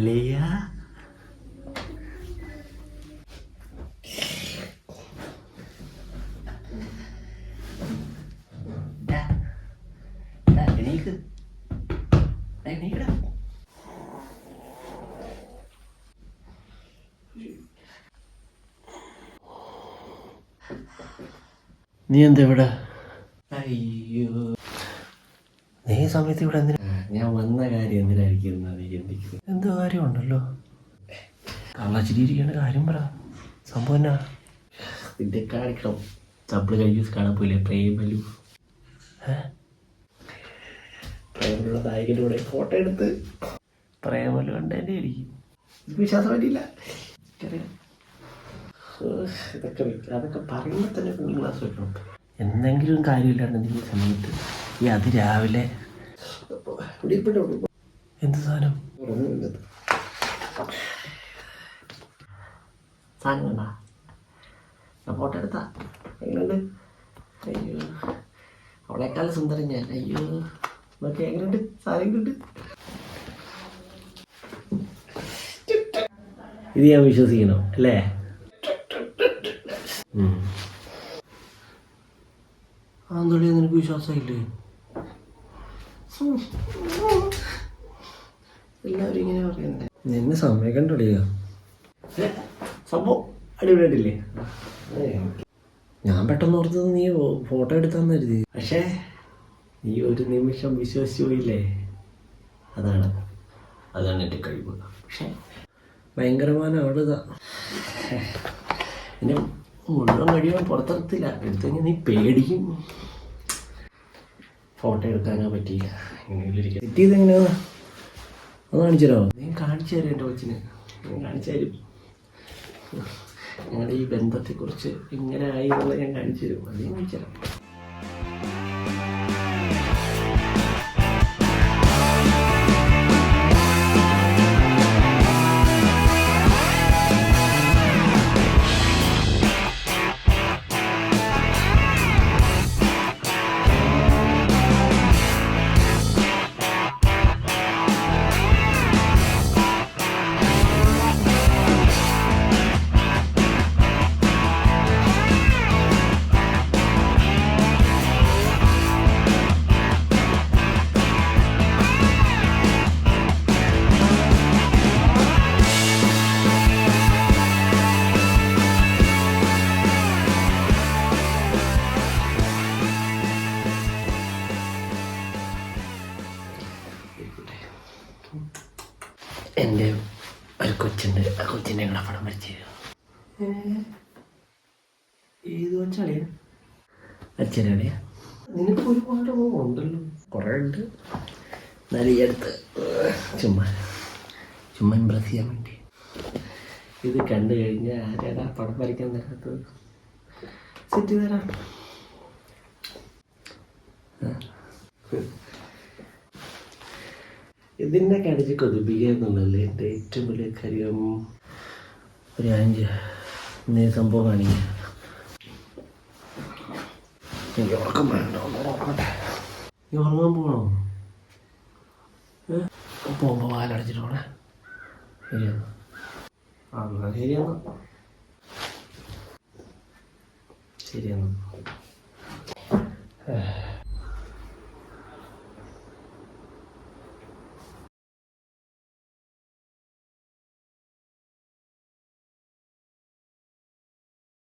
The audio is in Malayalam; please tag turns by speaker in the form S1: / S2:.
S1: അലിയ? നീ എന്താ ഇവിടെ അയ്യോ. നീ സമയത്ത് ഇവിടെ എന്തിനാ ഞാൻ വന്ന കാര്യം എന്തിനായിരിക്കും എന്നാണ് ചിന്തിക്കുന്നത്? എന്തോ കാര്യമുണ്ടല്ലോ. കള്ളച്ചിരിയിരിക്കേണ്ട കാര്യം പറ. സംഭവം എന്നാ? നിന്റെ കാണിക്കണം. ചപ്പിൾ കഴിഞ്ഞ കാണാൻ പോയില്ലേ? പ്രേമലു പ്രേമലുള്ള നായകന്റെ കൂടെ ഫോട്ടോ എടുത്ത്. പ്രേമലു കണ്ട ആയിരിക്കും. വിശ്വാസം പറ്റില്ല ഇതൊക്കെ അതൊക്കെ പറയുമ്പോൾ തന്നെ കുഞ്ഞു ക്ലാസ് വെക്കണം എന്തെങ്കിലും കാര്യമില്ലാണ്ട് സമയത്ത് ഈ അതിരാവിലെ എന്ത് സാധനം? സാധനം കണ്ടാ ഫോട്ടോ എടുത്താ. എങ്ങനെയുണ്ട്? അയ്യോ. അവളെക്കാളും സുന്ദരം ഞാൻ. അയ്യോ. നോക്കി എങ്ങനെയുണ്ട്? സാധനം ഇത് ഞാൻ വിശ്വസിക്കണോ അല്ലേ? അതെന്തോളിയാ നിനക്ക് വിശ്വാസമില്ലേ? എല്ലാവരും ഇങ്ങനെ പറയുന്നത് നിന്നെ സമ്മതിക്കണ്ടോളിയാ സംഭവം അടിപൊളിയായിട്ടില്ലേ? ഞാൻ പെട്ടെന്ന് ഓർത്തത് നീ ഫോട്ടോ എടുത്താന്ന് കരുതി. പക്ഷേ നീ ഒരു നിമിഷം വിശ്വസിച്ചു പോയില്ലേ? അതാണ്. അതാണ് എന്റെ കഴിവ്. പക്ഷേ ഭയങ്കരമായ ആളുതാ. എന്നെ മുഴുവൻ കഴിയാൻ പുറത്തിറത്തില്ല എടുത്തെങ്കിൽ നീ പേടിക്കും. ഫോട്ടോ എടുക്കാനോ പറ്റിയില്ല. എങ്ങനെയെങ്കിലും കിട്ടിയത് എങ്ങനെയാ? അത് കാണിച്ചു തരാമോ നീ കാണിച്ചു തരാം എന്റെ കൊച്ചിന്. ഞാൻ കാണിച്ചു തരും. ഞങ്ങളുടെ ഈ ബന്ധത്തെക്കുറിച്ച് ഇങ്ങനെ ആയി എന്നുള്ളത് ഞാൻ കാണിച്ചു തരും. അത് ഞാൻ കാണിച്ചു തരാം. എന്റെ ഒരു കൊച്ചുണ്ട് ആ കൊച്ചിന്റെ കൂടെ പടം വരച്ചു ഏത് അച്ഛനാളിയാ നിനക്ക് ഒരുപാട് ഉണ്ടല്ലോ കുറേ ഉണ്ട്. എന്നാലും ഈ അടുത്ത് ചുമ്മാ ചുമ്മാ ഇമ്പ്രസ് ചെയ്യാൻ വേണ്ടി. ഇത് കണ്ടു കഴിഞ്ഞാൽ ആരാടാ പടം വരയ്ക്കാൻ തരാത്തത്? സെറ്റ് തരാം. ഇതിനെ കടിച്ച് കൊതിപ്പിക്കുക എന്നുള്ളതല്ലേ എന്റെ ഏറ്റവും വലിയ കാര്യം ഒരു അഞ്ച് നീ സംഭവം കാണിക്കുക ഉറങ്ങാൻ പോകണോ പോകുമ്പോൾ വാലടച്ചിട്ട് പോണേ. ശരിയാണ് എന്നാൽ ശരിയാണ് ശരിയാണോ